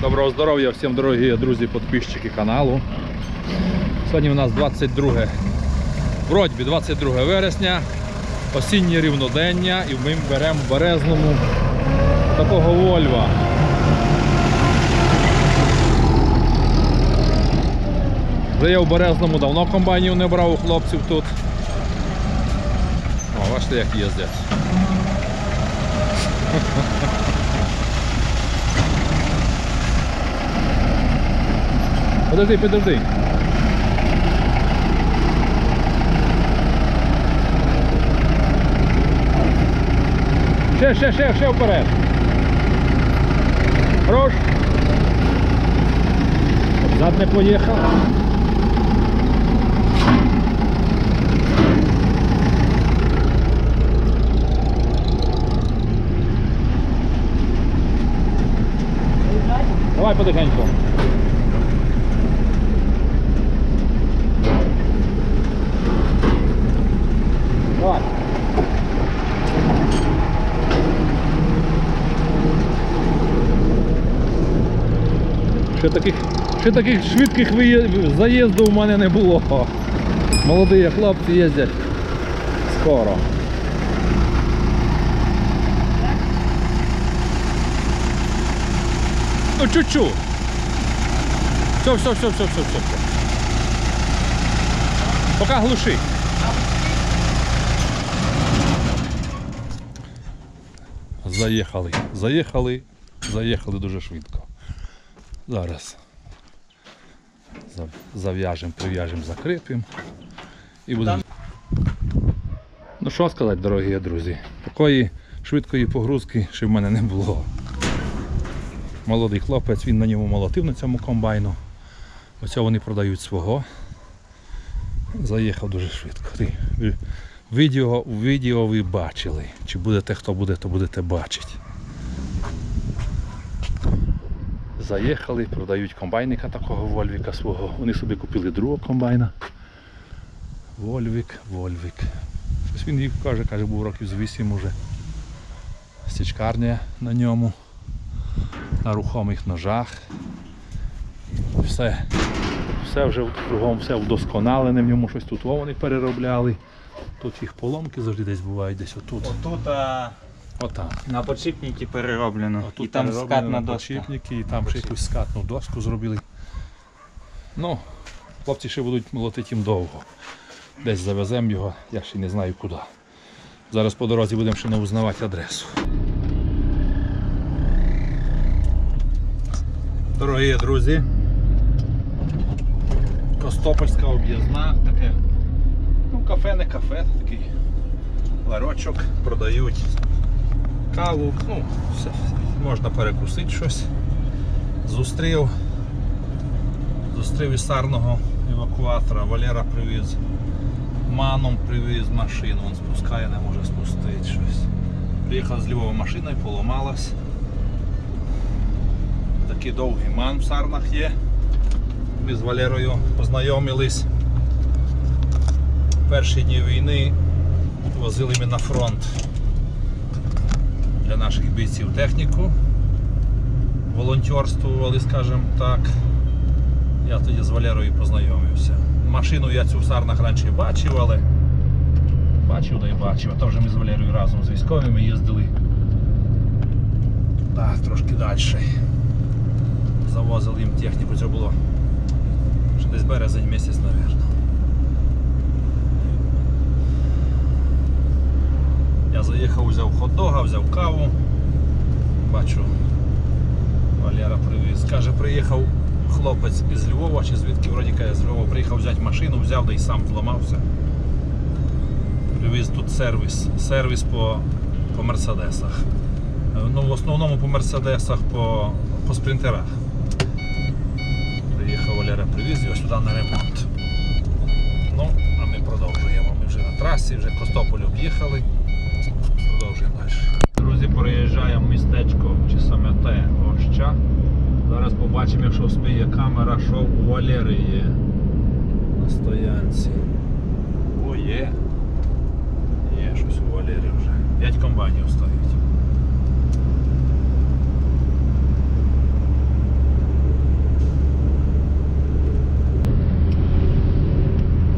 Доброго здоров'я всім дорогі друзі, підписчики каналу. Сьогодні у нас 22, вроді 22 вересня, осіннє рівнодення і ми беремо в Березному такого Вольва. Вже я в Березному давно комбайнів не брав у хлопців тут. О, бачите, як їздять. Подожди, подожди. Ще, ще, ще, ще вперед. Хорош. Зад не поїхав. Давай потихеньку. Давай. Ще таких, ще таких швидких заїздів у мене не було. Молоді хлопці їздять скоро. Ну чуть-чуть. Все, все, все, все, все, все. Пока глуши. Заїхали, заїхали, заїхали дуже швидко. Зараз зав'яжемо, прив'яжемо, закріпимо і будемо. Ну що сказати, дорогі друзі, такої швидкої погрузки ще в мене не було. Молодий хлопець, він на ньому молотив на цьому комбайну. Оце вони продають свого. Заїхав дуже швидко. Відео, відео ви бачили. Чи будете хто буде, то будете бачити. Заїхали, продають комбайника такого Вольвіка свого. Вони собі купили другого комбайна. Вольвік, Вольвік. Щось він їх каже, каже, був років з 8 уже. Стічкарня на ньому, на рухомих ножах. Все, все вже кругом, все вдосконалене, в ньому щось тут вони переробляли. Тут їх поломки завжди десь бувають, десь отут. Отут а, Отам. на подшипники перероблено. Отут і там скатна на доска. подшипники, і там ще якусь скатну доску зробили. Ну, хлопці ще будуть молотити їм довго. Десь завеземо його, я ще не знаю куди. Зараз по дорозі будемо ще не узнавати адресу. Дорогі друзі, Костопольська об'їзна, таке, ну кафе не кафе, такий ларочок, продають каву, ну, все, можна перекусити щось. Зустрів, зустрів із сарного евакуатора, Валера привіз, маном привіз машину, він спускає, не може спустити щось. Приїхав з Львова машиною, поламалась. Такий довгий ман в сарнах є. Ми з Валерою познайомились. Перші дні війни возили ми на фронт для наших бійців техніку. Волонтерствували, скажімо так. Я тоді з Валерою познайомився. Машину я цю в Сарнах раніше бачив, але бачив да й бачив. А то вже ми з Валерою разом з військовими їздили. Так, трошки далі. Завозили їм техніку, це було ще десь березень місяць, мабуть. Я заїхав, взяв хот-дога, взяв каву. Бачу, Валера привіз. Каже, приїхав хлопець із Львова, чи звідки вроді каже, з Львова приїхав взяти машину, взяв да й сам зламався. Привіз тут сервіс. Сервіс по, по мерседесах. Ну, в основному по мерседесах, по, по спринтерах. Приїхав Валера, привіз його сюди на ремонт. Ну, а ми продовжуємо. Ми вже на трасі, вже Костополь об'їхали продовжуємо. Друзі, переїжджаємо містечко чи саме те Оща. Зараз побачимо, якщо вспіє камера, що у Валери є на стоянці. О, є. Є щось у Валері вже. 5 комбайнів стоїть.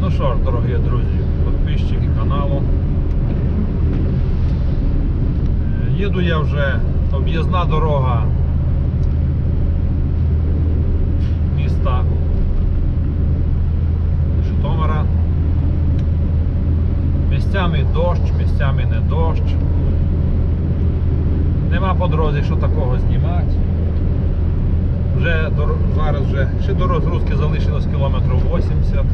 Ну що ж, дорогі друзі, підписчики каналу. Їду я вже об'їзна дорога міста Житомира. Місцями дощ, місцями не дощ. Нема по дорозі, що такого знімати. Вже до, зараз вже ще до розгрузки залишилось кілометрів 80.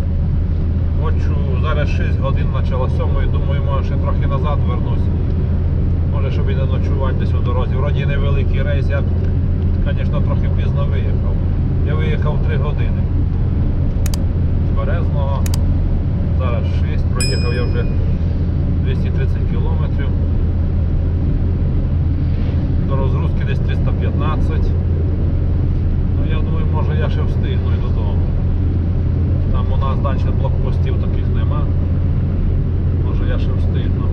Хочу, зараз 6 годин почало 7, думаю, може ще трохи назад вернусь. Може, щоб і ночувати десь у дорозі. Вроді невеликий рейс, я, звісно, трохи пізно виїхав. Я виїхав 3 години. З Березного. Зараз 6, проїхав я вже 230 кілометрів. До розгрузки десь 315. Ну я думаю, може я ще встигну і додому. Там у нас далі блокпостів таких нема. Може я ще встигну.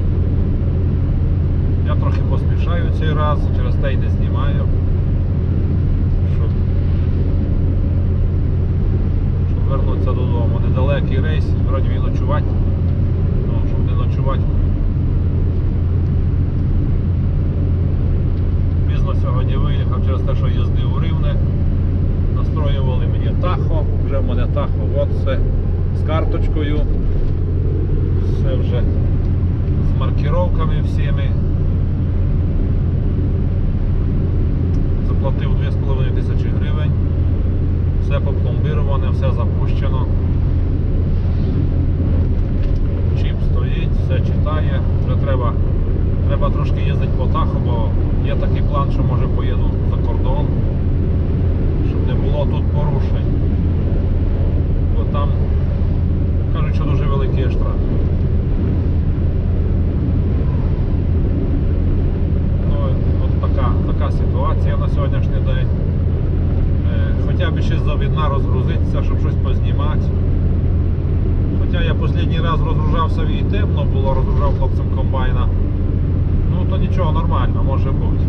Я трохи поспішаю цей раз, через те й не знімаю. Щоб, щоб вернутися додому. Недалекий рейс, вроді і ночувати. Ну, щоб не ночувати. Пізно сьогодні виїхав через те, що їздив у Рівне. Настроювали мені тахо, вже в мене тахо, от все з карточкою. Все вже з маркіровками всіми. Все запущено. Чіп стоїть, все читає. Вже треба, треба трошки їздити по тахо, бо є такий план, що може поїду за кордон щоб не було тут порушень. Бо там кажуть, що дуже великий є штраф. Ну, от така, така ситуація на сьогоднішній день. Е, Хоча б ще завідна розгрузитися, щоб щось познімати. Хоча я останній раз розгружався і темно було, розгружав хлопцям комбайна. Ну то нічого, нормально, може бути.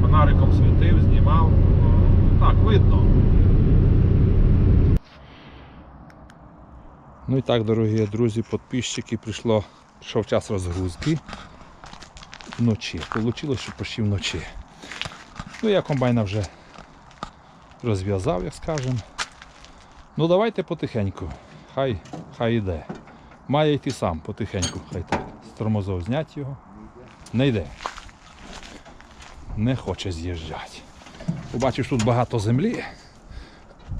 Фонариком світив, знімав. Е, Так, видно. Ну і так, дорогі друзі, підписчики, прийшло, прийшов час розгрузки вночі. Получилось, що почти вночі. Ну я комбайна вже розв'язав, як скажемо. Ну давайте потихеньку. Хай, хай іде. Має йти сам потихеньку, хай так. З тормозов зняти його. Не йде не хоче з'їжджати. Побачив, тут багато землі.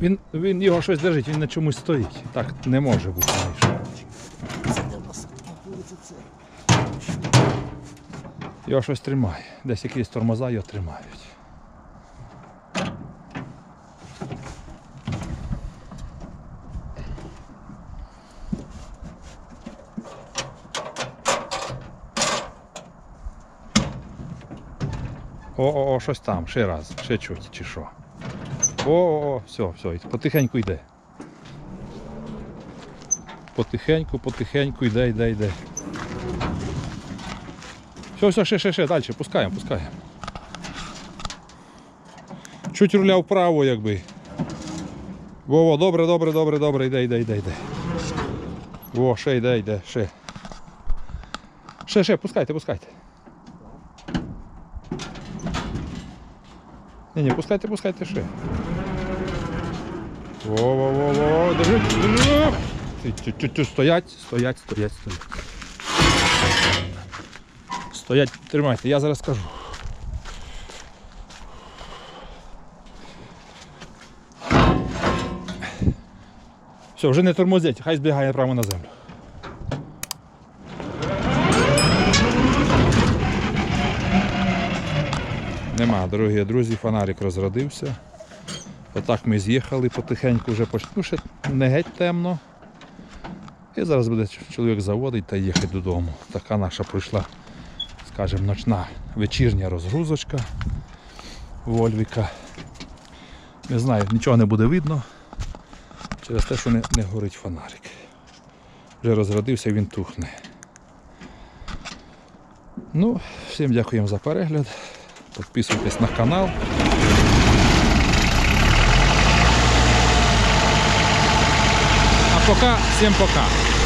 Він, він його щось держить, він на чомусь стоїть. Так не може бути. Його щось тримає. Десь якісь тормоза його тримають. О, о, о, щось там, ще раз, ще чуть, чи що. О, о, о, все, все, потихеньку йде. Потихеньку, потихеньку йде, йде, йде. Все, все, ще, ще, ще, далі, пускаємо, пускаємо. Чуть руля вправо, якби. Во, во, добре, добре, добре, добре, йде, йде, йде, йде. Во, ще йде, йде, ще. Ще, ще, пускайте, пускайте. Ні, ні, пускайте, пускайте ще. Во-во-во-во, держи, держи. Стоять, стоять, стоять, стоять. Стоять, тримайте, я зараз скажу. Все, вже не тормозять, хай збігає прямо на землю. Нема, дорогі друзі, фонарик розрядився. Отак ми з'їхали потихеньку вже ну, ще не геть темно. І зараз буде чоловік заводить та їхати додому. Така наша пройшла, скажімо, ночна вечірня розгрузочка Вольвіка. Не знаю, нічого не буде видно через те, що не, не горить фонарик. Вже розрядився, він тухне. Ну, всім дякуємо за перегляд. Підписуйтесь на канал. А пока, всем пока.